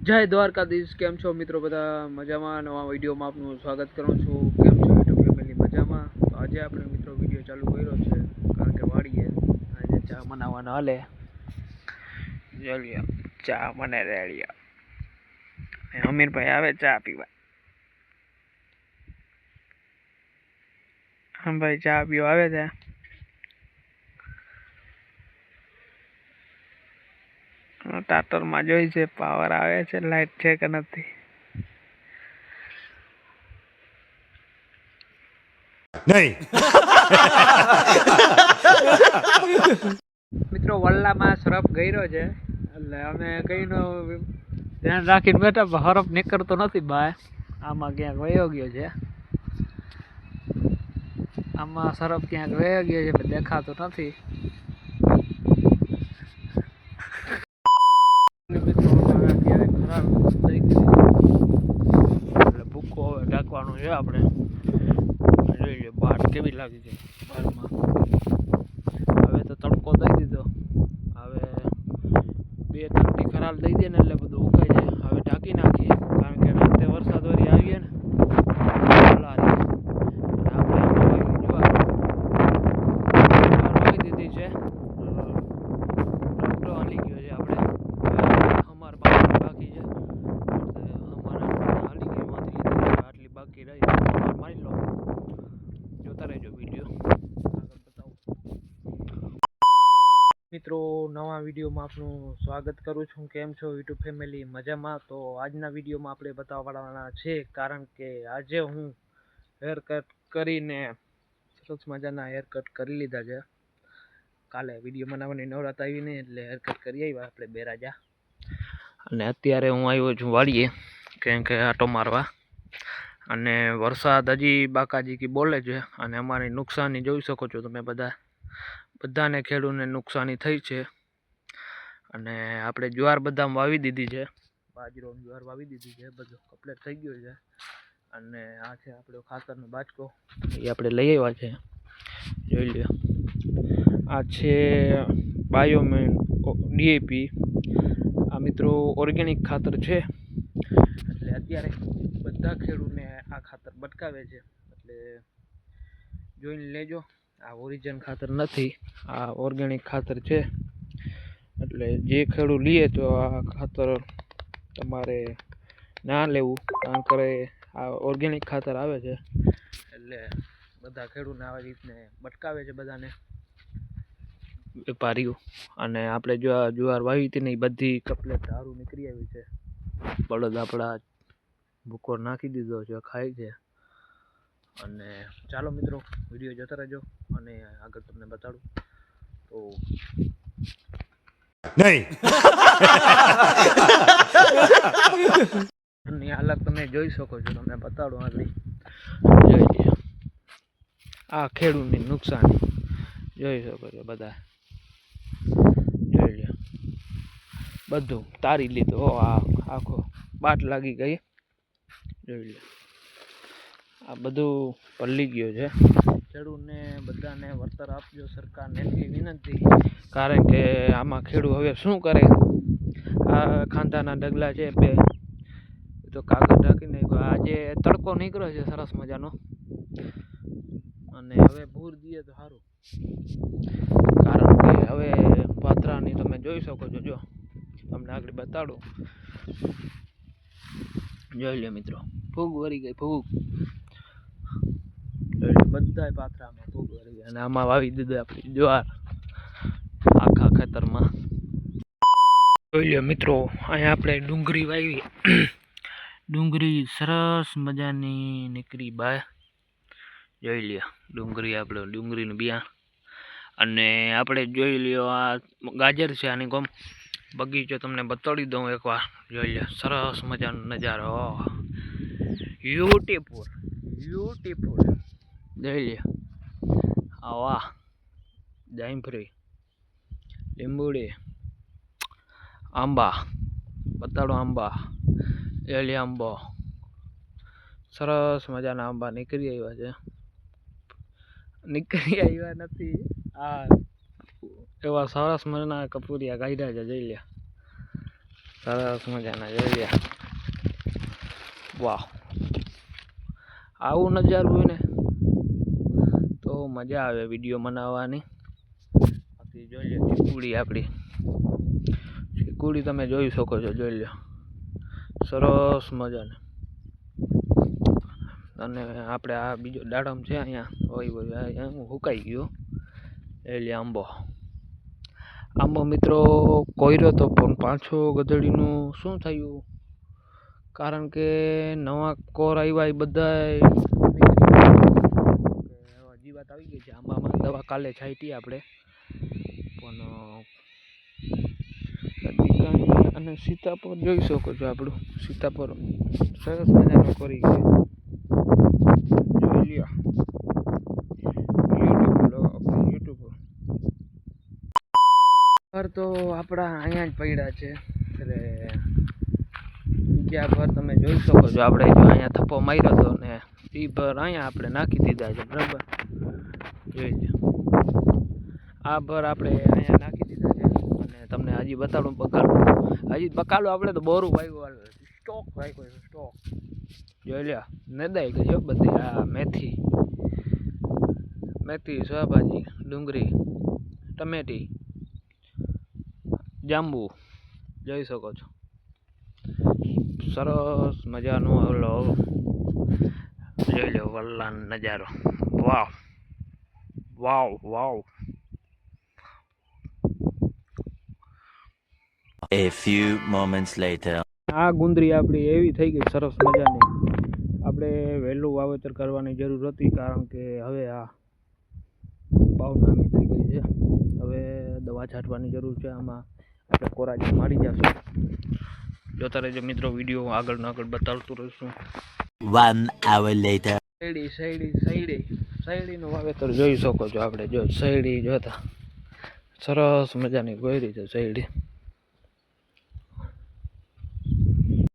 જય દ્વારકાધીશ, કેમ છો મિત્રો બધા? મજામાં? નવા વિડીયોમાં આપનું સ્વાગત કરું છું. કેમ છો યુટ્યુબ ફેમિલી? મજામાં? તો આજે આપણે મિત્રો વીડિયો ચાલુ કર્યો છે, કારણ કે વાડીએ. આજે ચા બનાવવાનો હાલે. જોઈએ ચા મને રેડિયા. હમીરભાઈ આવે ચા પીવા. હા ભાઈ ચા પીવા આવે છે? ટાટરમાં જોઈ છે પાવર આવે છે લાઈટ છે કે નથી. નહીં. મિત્રો વલ્લામાં સરફ ગયરો છે એટલે અમે કઈનો ધ્યાન રાખીને બેઠા પણ હરફ નીકળતો નથી ભાઈ આમાં ક્યાંક વયો ગયો છે. આમાં સરફ ક્યાંક વયો ગયો છે દેખાતો નથી અને મિત્રો હવે અત્યારે ખરાબ થઈ ગઈ છે. એટલે ભૂકો હવે ઢાંકવાનું છે આપણે. જોઈ લે બહાર કેવી લાગી છે? બહારમાં હવે તો તડકો દઈ દીધો. હવે બે ત્રણ ખરાલ દઈ દે ને એટલે બધું ઉકાઈ જાય. હવે ઢાંકી નાખીએ કારણ કે રાતે વરસાદ વરી આવીએ ને પલાળી. અને આપણે આમાં વાવી જુવાર. જુવાર વાવી દીધી છે રફતો હાલી ગયો છે આપણે હવે અમાર બાકી બાકી છે એટલે અમારા હાલી ગઈ એમાંથી લીધી છે. આટલી બાકી રહી અમાર મારી લો જોતા રહેજો વીડિયો આગળ બતાવું મિત્રો નવા વિડીયોમાં આપનું સ્વાગત કરું છું. કેમ છો યુટ્યુબ ફેમિલી? મજામાં? તો આજના વિડીયોમાં આપણે બતાવવાના છે, કારણ કે આજે હું હેર કટ કરીને સરસ મજાના હેર કટ કરી લીધા છે. કાલે વીડિયો બનાવવાની નવરાત આવીને એટલે હેર કટ કરી આવ્યા આપણે બે રાજા. અને અત્યારે હું આવ્યો છું વાડીએ, કેમ કે આટો મારવા. અને વરસાદ હજી બાકાજી કી બોલે છે, અને અમારી નુકસાની જોઈ શકો છો તમે બધા. બધાને ખેડૂતને નુકસાની થઈ છે. અને આપણે જુવાર બદામ વાવી દીધી છે. બાજરો જુવાર વાવી દીધી છે. બધું કમ્પ્લીટ થઈ ગયું છે. અને આ છે આપણો ખાતરનો બાચકો એ આપણે લઈ આવ્યા છે. જોઈ લ્યો. આ છે બાયોમેન ડીએપી આ મિત્રો ઓર્ગેનિક ખાતર છે. એટલે અત્યારે બધા ખેડૂતને આ ખાતર બટકાવે છે. એટલે જોઈને લેજો. આ ઓરિજિન ખાતર નથી. આ ઓર્ગેનિક ખાતર છે. એટલે જે ખેડૂત લે તો આ ખાતર તમારે ના લેવું. કારણ કે આ ઓર્ગેનિક ખાતર આવે છે. એટલે બધા ખેડૂતને આવી રીતને બટકાવે છે બધાને. વેપારીઓ. અને આપણે જો આ જુવાર વાવી હતી ને એ બધી કપલેટ દારૂ નીકળી આવી છે. બળદ આપણા ભૂકો નાખી દીધો છે, ખાય છે. અને ચાલો મિત્રો, વીડિયો જોતા રહેજો. અને આગળ તમને બતાડું. તો નહીં. હાલત તમે જોઈ શકો છો તમને બતાડો આગળ. જોઈ લ્યો આ ખેડૂતની નુકસાની. જોઈ શકો છો બધા. જોઈ લ્યો. બધું તારી લીધું. ઓ, આ આખો બાટ લાગી ગઈ. જોઈ લ્યો. આ બધું પલ્લી ગયું છે. ખેડૂતને બધાને વળતર આપજો, સરકારને એટલી વિનંતી. કારણ કે આમાં ખેડૂત હવે શું કરે? આ ખાંધાના ડગલા છે બે. તો કાગળ ઢાંકી નાખ્યો આજે તડકો નીકળ્યો છે, સરસ મજાનો. અને હવે ભૂર દઈએ તો સારું કારણ કે હવે પાત્રાની તમે જોઈ શકો છો, જો. તમને આગળ બતાડું. જોઈ લો મિત્રો. ફૂગ વળી ગઈ, ફૂગ. બધાય પાથરામાં ફૂગ વળી ગઈ અને આમાં વાવી દીધું આપણી જ્વાર. આખા ખેતરમાં. જોઈ લો મિત્રો, અહીંયા આપણે ડુંગળી વાવી. ડુંગળી સરસ મજાની નીકળી બહાર જોઈ લ્યો ડુંગળી આપણે ડુંગળીનું બિયાણ. અને આપણે જોઈ લ્યો, આ ગાજર છે આની ગમ બગીચો તમને બતાડી દઉં એકવાર. જોઈ લ્યો, સરસ મજાનો નજારો. બ્યુટીફુલ બ્યુટીફુલ જોઈ આવા જાયફળી લીંબુડી આંબા બતાડો આંબા એલી આંબો સરસ મજાના આંબા નીકળી આવ્યા છે નીકળી આવ્યા નથી આ એવા સરસ મજાના કપૂરિયા કાઢ્યા છે જઈ લે સરસ મજાના જઈ લે વાહ આવું નજારું હોય ને તો મજા આવે વીડિયો બનાવવાની. બાકી જોઈ લો ચીકુડી આપણી ચીકુડી તમે જોઈ શકો છો, જોઈ લો. સરસ મજાને. અને આપણે આ બીજો દાડમ છે અહીંયા હોય હોય અહીંયા હું હુકાઈ ગયો. એટલે આંબો. આંબો મિત્રો કોયરો તો, પણ પાછો ગધડીનું શું થયું? કારણ કે નવા કોર આવ્યા એ બધા જીવાત આવી ગઈ છે. આંબામાં દવા કાલે છાંટી આપણે. પણ અને સીતાફળ જોઈ શકો છો આપણું. સીતાપર સરસ મજાનું કરી ગયું જોઈ લ્યો. ઘર તો આપણા અહીંયા જ પડ્યા છે. એટલે બીજા ઘર તમે જોઈ શકો છો. આપણે જો અહીંયા થપ્પો માર્યો હતો ને એ ભર અહીંયા આપણે નાખી દીધા છે. બરાબર? જોઈ લો આ ભર આપણે અહીંયા નાખી દીધા છે અને તમને હજી બતાડું બકાલું હજી બકાલું આપણે તો બોરું વાગ્યું સ્ટોક વાગ્યો સ્ટોક. જોઈ લ્યો, નદાઈ ગયો બધી. આ મેથી. મેથી, શાકભાજી, ડુંગળી, ટમેટી, જાંબુ. જોઈ શકો છો. સરસ મજાનો ઓલો. જોઈ લો વલ્લાન નજારો. વાવ. વાવ વાવ A few moments later. આ ગુંદરી આપણી એવી થઈ ગઈ સરસ મજાની. આપણે વહેલું વાવેતર કરવાની જરૂર હતી કારણ કે હવે આ બહુ નાની થઈ ગઈ છે. હવે દવા છાંટવાની જરૂર છે. આમાં આપણે કોરાજી મારી જશું. જોતા રહેજો મિત્રો વીડિયો આગળ ને આગળ બતાવતું રહીશું. One hour later. શેરડી શેરડી શેરડી શેરડીનું વાવેતર જોઈ શકો છો આપણે. જો શેરડી જોતા સરસ મજાની ગોયરી છે શેરડી